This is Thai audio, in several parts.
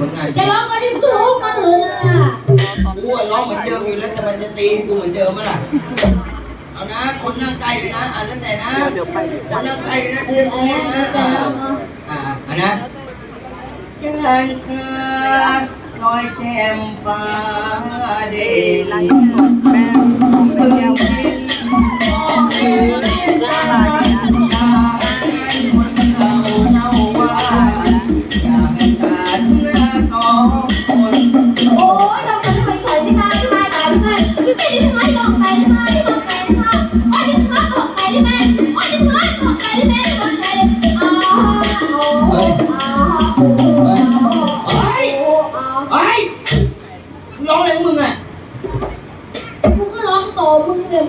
ผลงานจะร้องก็ได้กูร้องมาเถอะนะกูอะร้องเหมือนเดิมอยู่แล้วแต่มันจะตีกูเหมือนเดิมมั้ยล่ะเอานะ คนนั่งใกล้ด้วยนะอ่านตั้งแต่นะคนนั่งใกล้ด้วยนะเอออะไรเล่นนะนะจะอ่าร้องเอาอ่าอ่านะเจริญคราลอยแจ่มฟ้าเด่นเมืองพินมองเห็นดาราด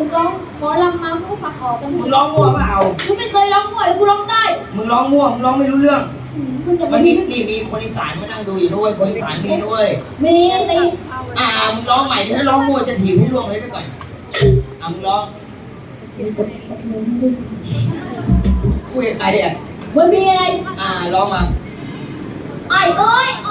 มึงเลยมึงร้องหมอลำมามึงก็ฝักออกกันมึงร้องมั่วเปล่ากูไม่เคยร้องมั่วเลยกูร้องได้มึงร้องมั่วมึงร้องไม่รู้เรื่อง มึงจะมัมานมีมีนี่มีคนอีสานมานั่งดูอยู่ด้วยคนอีสานมีด้วย มีตีอ่ามึงร้องใหม่เดี๋ยวถ้าร้องมั่วจะถีบให้ล่วงเลยไปก่อนอะมึงร้องคุยกับใครอะมันมีอะไรอ่าร้องมาไอ้เอ้ยอ๋อ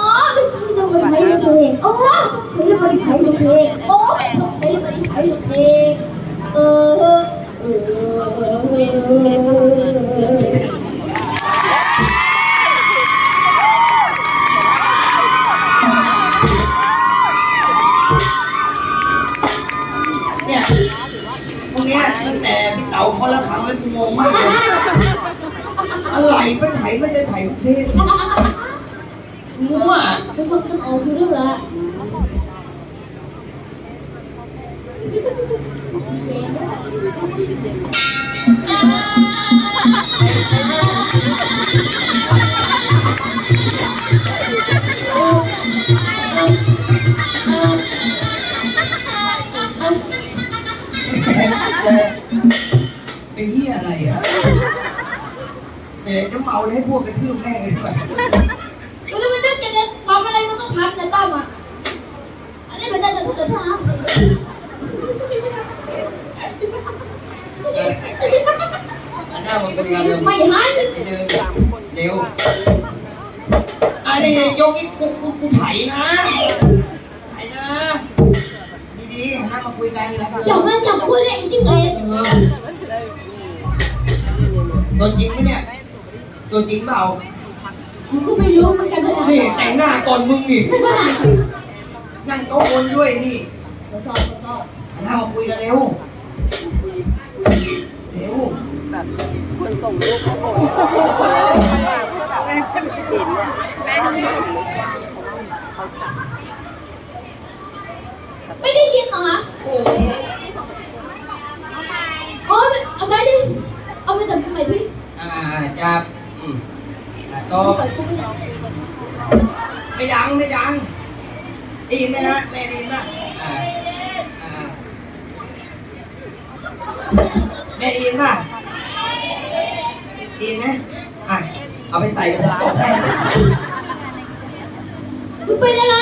เนี่ยพวกเนี้ยตั้งแต่พี่เต๋าเขาละขังไว้กูงงมากเลยอะไรไม่ไถไม่จะไถประเทศมั่วมันมันออกอยู่แล้วละเแต่จะเมาเลยให้พวกกระทืบแม่งเลยดีกว่าแล้วมันนึกจะทำอะไรมันก็ทำนะตั้มอะอันนี้มันจะจะจะทำเอออันหน้ามันเป็นงานเร็วไม่หันไอ้เดินเร็วอันนี้ยกอีกกูกูกูไถนะไถนะ ดีๆหันหน้ามาคุยกันนะอย่ามันจับกูเลยจริงเลยเออตัวจริงไหมเนี่ย ตัวจริงเปล่ากูก็ไม่รู้เหมือนกันนะนี่แต่งหน้าก่อนมึงอีกนั่งโต๊ะบนด้วยนี่ทดสอบทดสอบหันหน้ามาคุยกันเร็วเร็วคนส่งรูปเขาโกรธแม่ไม่เห็นเนี่ยแม่ไม่เห็นเลยเขาจับไม่ได้ยินเหรอคะ โอ้ อ๋อเอาไปดิเอาไปจับทำไมที่ อ่าจับอืมอะโต๊ะปล่อยกูไม่ได้ไม่ดังไม่ดังได้ยินไหมฮะแม่ได้ยินป่ะอ่าอ่าแม่ได้ยินป่ะได้ยินไหมอะเอาไปใส่ผมตกให้มึงเป็นอะไร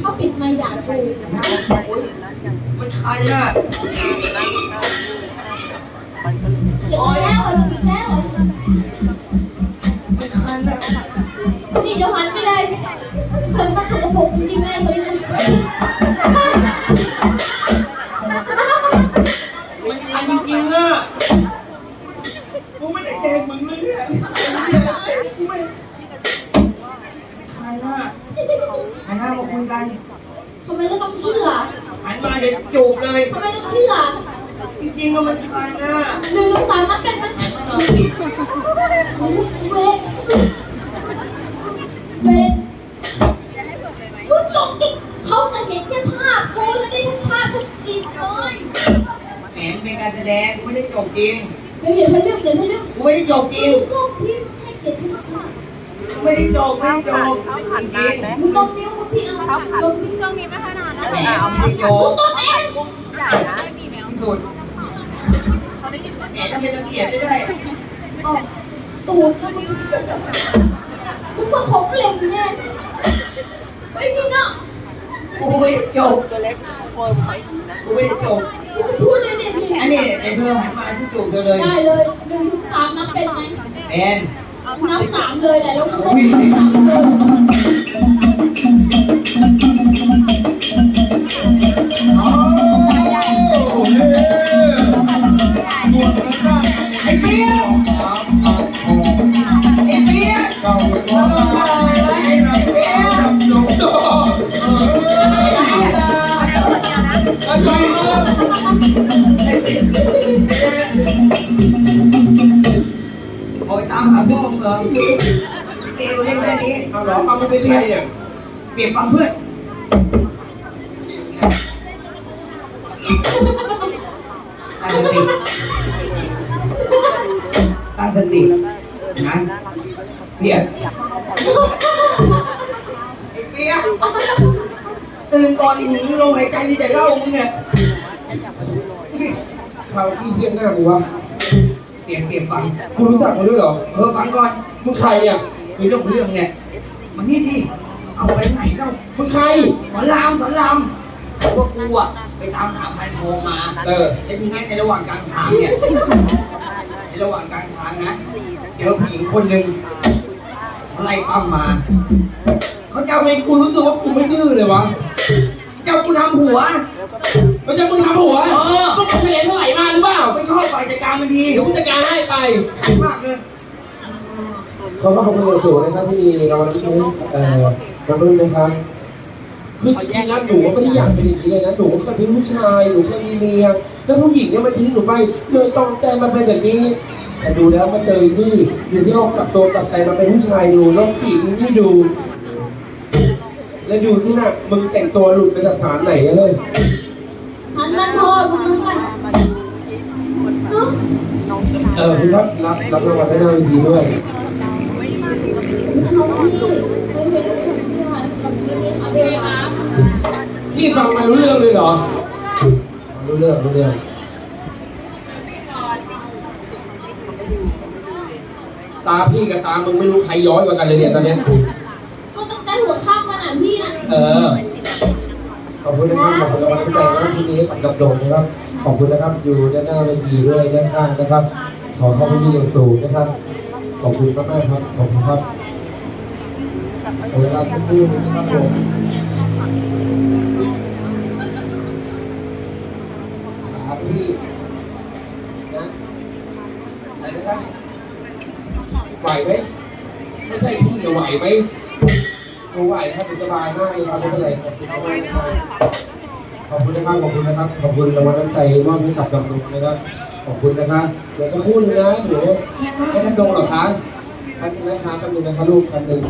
ชอบปิดไมค์ด่ากูมันคันอะ เดี๋ยวแล้วอีกแล้วมันคันอะนี่เดี๋ยวหันไปเลยเกิดมาสกปรกจริงๆไงคนนี้มันคันจริงๆอะกูไม่ได้แกล้งมึงเลยเนี่ยกูไม่คันอะหันหน้ามาคุยกันทำไมเราต้องเชื่อหันมาเดี๋ยวจูบเลยทำไมต้องเชื่อ จริงๆก็มันคันอะหนึ่งถึงสามนับเป็นไหมหันมาหน่อยเวทเวทมึงตกติเขาจะเห็นแค่ภาพกูแล้วได้ทั้งภาพทั้งกลิ่นเลยแหมเป็นการแสดงกูไม่ได้จบจริงเดี๋ยวเดี๋ยวเรื่องเดี๋ยวเรื่องกูไม่ได้จบจริงมึงต้องพิมพ์ให้เกียรติเขามากกูไม่ได้จบไม่ได้จบจริงๆมึงต้องนิ้วมึงพี่เอาลงที่ช่วงนี้ไม่ค่อยนานนะๆแหมเอาไม่ได้จมึบงต้องเองอย่านะไม่มีแมวที่สุดเขา ได้ยินว่าแหมถ้าเป็นระเกียบไม่ได้ออกตูดก็มึงมึงมาของเล่นแน่ไม่นี่นาะกูไม่ได้จบตัวเล็กเฟิร์มใส่นะกูไม่ได้จบมึงพูดเลยเนี่ยนี่อันนี้เดี๋ยวเธอหันมาที่จูบเธอเลยได้เลยหนึ่งถึงสามนับเป็นไหมเป็นนับสามเลยแหละแล้วก็ต้องสามเลย เหรอเกลเล่นแค่นี้เอาเหรอเอาไม่เป็นใครเนี่ยเปลี่ยนฟังเพื่อนตั้งสติตั้งสตินะเปียกไอ้เปียกตื่นก่อนหืมลมหายใจมีแต่เล้ามึงเนี่ยข่าวที่เทียบหน้ากูวะ เปลี่ยนเปลี่ยนฟังกูรู้จักมึงด้วยเหรอเออฟังก่อนมึงใครเนี่ยมีเรื่องเรื่องเนี่ยมันนี่ดิเอาไปไหนเล่ามึงใครสอนรามสอนรามพวกกูอะไปตามหาพันโทมาเออแล้วทีนี้ในระหว่างกลางทางเนี่ยในระหว่างกลางทางนะเจอผู้หญิงคนหนึ่งเขาไล่ปั้มมาเขาจะทำเอาไมไปกูรู้สึกว่ากูไม่ดื้อเลยวะจะเอากูทำหัว มันจะมึงทำหัวเออ มึงไปเรียนเท่าไหร่มาหรือเปล่า ไม่ชอบฝ่ายจัดการมันทีเดี๋ยวกูจัดการให้ไป ขันมากเลยขอขอบคุณอย่างสูงนะครับที่มีรางวัลน้ำใจเอ่อรางวัลนะครับคือจริงๆแล้วหนูก็ไม่ได้อยากเป็นอย่างนี้เลยนะหนูก็เคยเป็นผู้ชายหนูเคยมีเมียแล้วผู้หญิงเนี่ยมาทิ้งหนูไปเลยตองใจมาเป็นแบบนี้แต่ดูแล้วมาเจอนี่อยู่ที่โลกกลับตัวกลับใจมาเป็นผู้ชายดูโลกจีบนี่ดู แล้วดูที่น่ะมึงแต่งตัวหลุดไปจากสารไหนเลย ฉันนั่นพอคุณมึงกันเนาะเออพี่ครับรับรับรางวัลด้านหน้าเวทีด้วยเขาที่เป็นเป็นที่มากับที่นี่ค่ะพี่มาพี่ฟังมารู้เรื่องเลยเหรอ รู้เรื่องรู้เรื่องตาพี่กับตามึงไม่รู้ใครย้อยกว่ากันเลยเนี่ยตอนเนี้ยก็ตั้งแต่หัวข้ามขนาดพี่น่ะเออ ขอบคุณนะครับขอบคุณรางวัลที่ใจนะที่นี้กับโดงนะครับ ขอบคุณนะครับอยู่ด้านหน้าเวทีด้วยด้านข้างนะครับ ขอขอบคุณที่อย่างสูงนะครับ ขอบคุณมากๆครับขอบคุณครับขอเวลาสักครู่นะครับผมขาพี่นะอะไรนะครับไหวไหมไม่ใช่พี่จะไหวไหม รู้ไหวครับสบายมากเลยครับไม่เป็นไรขอบคุณมากนะครับขอบคุณนะครับ ขอบคุณนะครับ ขอบคุณรางวัลน้ำใจมอบให้กับดำรงนะครับ ขอบคุณนะครับเดี๋ยวจะคู่นึงนะเดี๋ยวให้ท่านดงหรอคะท่านนะครับทันนึงนะครับลูกท่านหนึ่ง